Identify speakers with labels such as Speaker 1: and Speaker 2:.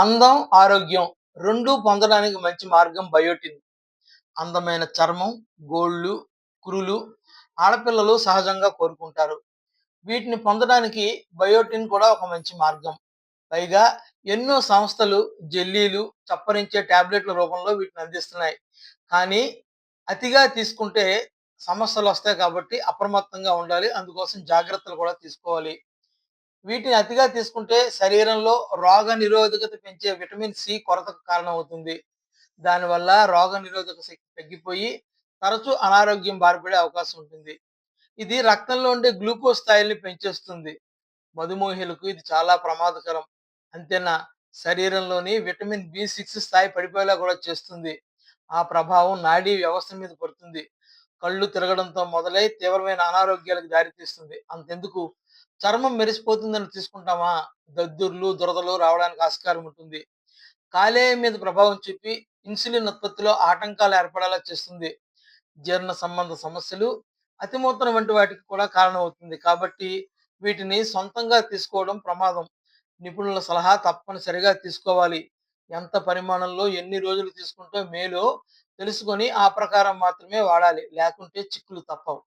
Speaker 1: అందం, ఆరోగ్యం రెండూ పొందడానికి మంచి మార్గం బయోటిన్. అందమైన చర్మం, గోళ్ళు, కురులు ఆడపిల్లలు సహజంగా కోరుకుంటారు. వీటిని పొందడానికి బయోటిన్ కూడా ఒక మంచి మార్గం. పైగా ఎన్నో సంస్థలు జెల్లీలు, చప్పరించే ట్యాబ్లెట్ల రూపంలో వీటిని అందిస్తున్నాయి. కానీ అతిగా తీసుకుంటే సమస్యలు వస్తాయి కాబట్టి అప్రమత్తంగా ఉండాలి. అందుకోసం జాగ్రత్తలు కూడా తీసుకోవాలి. వీటిని అతిగా తీసుకుంటే శరీరంలో రోగ నిరోధకత పెంచే విటమిన్ సి కొరతకు కారణమవుతుంది. దానివల్ల రోగ నిరోధక శక్తి తగ్గిపోయి తరచూ అనారోగ్యం బారిపడే అవకాశం ఉంటుంది. ఇది రక్తంలో ఉండే గ్లూకోజ్ స్థాయిల్ని పెంచేస్తుంది. మధుమేహులకు ఇది చాలా ప్రమాదకరం. అంతేనా శరీరంలోని విటమిన్ బి సిక్స్ స్థాయి పడిపోయేలా కూడా చేస్తుంది. ఆ ప్రభావం నాడీ వ్యవస్థ మీద పడుతుంది. కళ్ళు తిరగడంతో మొదలై తీవ్రమైన అనారోగ్యాలకు దారితీస్తుంది. అంతెందుకు చర్మం మెరిసిపోతుందని తీసుకుంటామా దద్దుర్లు, దురదలు రావడానికి ఆస్కారం ఉంటుంది. కాలేయం మీద ప్రభావం చూపి ఇన్సులిన్ ఉత్పత్తిలో ఆటంకాలు ఏర్పడేలా చేస్తుంది. జీర్ణ సంబంధ సమస్యలు, అతిమూత్రం వంటి వాటికి కూడా కారణమవుతుంది. కాబట్టి వీటిని సొంతంగా తీసుకోవడం ప్రమాదం. నిపుణుల సలహా తప్పనిసరిగా తీసుకోవాలి. ఎంత పరిమాణంలో ఎన్ని రోజులు తీసుకుంటే మేలో తెలుసుకొని ఆ ప్రకారం మాత్రమే వాడాలి. లేకుంటే చిక్కులు తప్పవు.